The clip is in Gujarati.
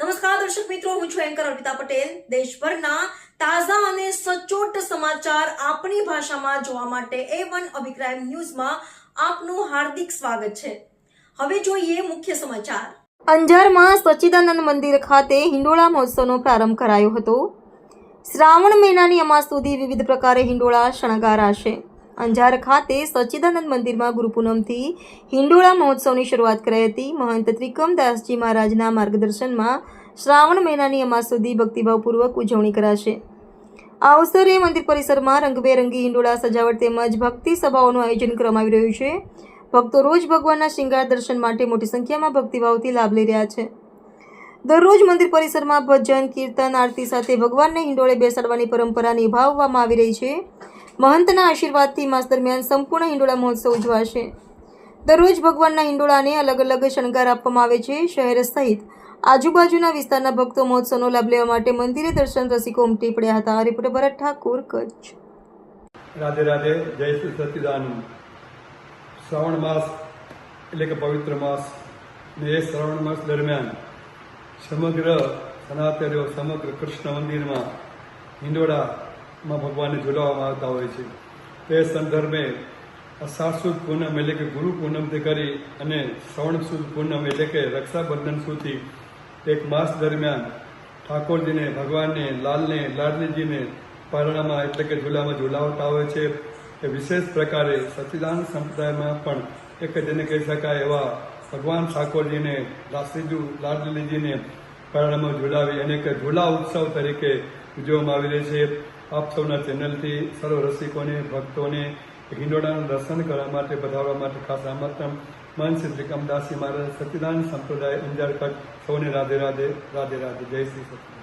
નમસ્કાર, દર્શક મિત્રો, હું છું એન્કર અર્પિતા પટેલ. દેશભરના તાજા અને સચોટ સમાચાર આપણી ભાષામાં જોવા માટે એ વન અભિપ્રાય ન્યૂઝમાં આપનું હાર્દિક સ્વાગત છે. હવે જોઈએ મુખ્ય સમાચાર. અંજારમાં સચ્ચિદાનંદ મંદિર ખાતે હિંડોળા મહોત્સવનો પ્રારંભ કરાયો હતો. શ્રાવણ મહિનાની અમાસ સુધી વિવિધ પ્રકારે હિંડોળા શણગારાશે. અંજાર ખાતે સચ્ચિદાનંદ મંદિરમાં ગુરુપૂનમથી હિંડોળા મહોત્સવની શરૂઆત કરાઈ હતી. મહંત ત્રિકમદાસજી મહારાજના માર્ગદર્શનમાં શ્રાવણ મહિનાની અમાસ સુધી ભક્તિભાવપૂર્વક ઉજવણી કરાશે. આ અવસરે મંદિર પરિસરમાં રંગબેરંગી હિંડોળા સજાવટ તેમજ ભક્તિ સભાઓનું આયોજન કરવામાં આવી રહ્યું છે. ભક્તો રોજ ભગવાનના શિંગાર દર્શન માટે મોટી સંખ્યામાં ભક્તિભાવથી લાભ લઈ રહ્યા છે. દરરોજ મંદિર પરિસરમાં ભજન, કીર્તન, આરતી સાથે ભગવાનને હિંડોળે બેસાડવાની પરંપરા નિભાવવામાં આવી રહી છે. મહંતના આશીર્વાદથી માસ દરમિયાન સંપૂર્ણ હિંડોળા મહોત્સવ ઉજવાશે. દરરોજ ભગવાનના હિંડોળાને અલગ અલગ શણગાર આપવામાં આવે છે શહેર સહિત. આજુબાજુના વિસ્તારના ભક્તો મહોત્સવનો લાભ લેવા માટે મંદિરે દર્શન રસિકો ઉમટી પડ્યા હતા. રિપોર્ટર ભરત ઠાકુર, કચ્છ. રાધે રાધે, જય શ્રી સચિદાનંદ. શ્રાવણ માસ એટલે કે પવિત્ર માસ ને એ શ્રાવણ માસ દરમિયાન સમગ્ર સનાતનીઓ સમગ્ર કૃષ્ણ મંદિરમાં હિંડોળામાં ભગવાનને ઝુલાવવામાં આવતા હોય છે. તે સંદર્ભે અષાઢ સુદ પૂનમ એટલે કે ગુરુ પૂનમથી કરી અને શ્રવણ સુદ પૂનમ એટલે કે રક્ષાબંધન સુધી એક માસ દરમિયાન ઠાકોરજીને, ભગવાનને, લાલને, લાડલીજીને પારણામાં એટલે કે ઝૂલામાં ઝુલાવતા હોય છે. એ વિશેષ પ્રકારે સચિદાન સંપ્રદાયમાં પણ એક જેને કહી શકાય એવા ભગવાન ઠાકોરજીને રાશ્રીજુ લાડલીજીને પારણામાં ઝુલાવી અને એક ઝૂલા ઉત્સવ તરીકે ઉજવવામાં આવી રહી છે. આપ સૌના ચેનલથી સર્વ રસિકોને, ભક્તોને હિંડોળાનું દર્શન કરવા માટે વધારવા માટે ખાસ આમંત્રણ. મન શ્રી ત્રિકમદાસી મહારાજ સચ્ચિદાનંદ સંપ્રદાય અંજાર કચ્છ સૌને રાધે રાધે રાધે રાધે. જય શ્રી સચ્ચિદાનંદ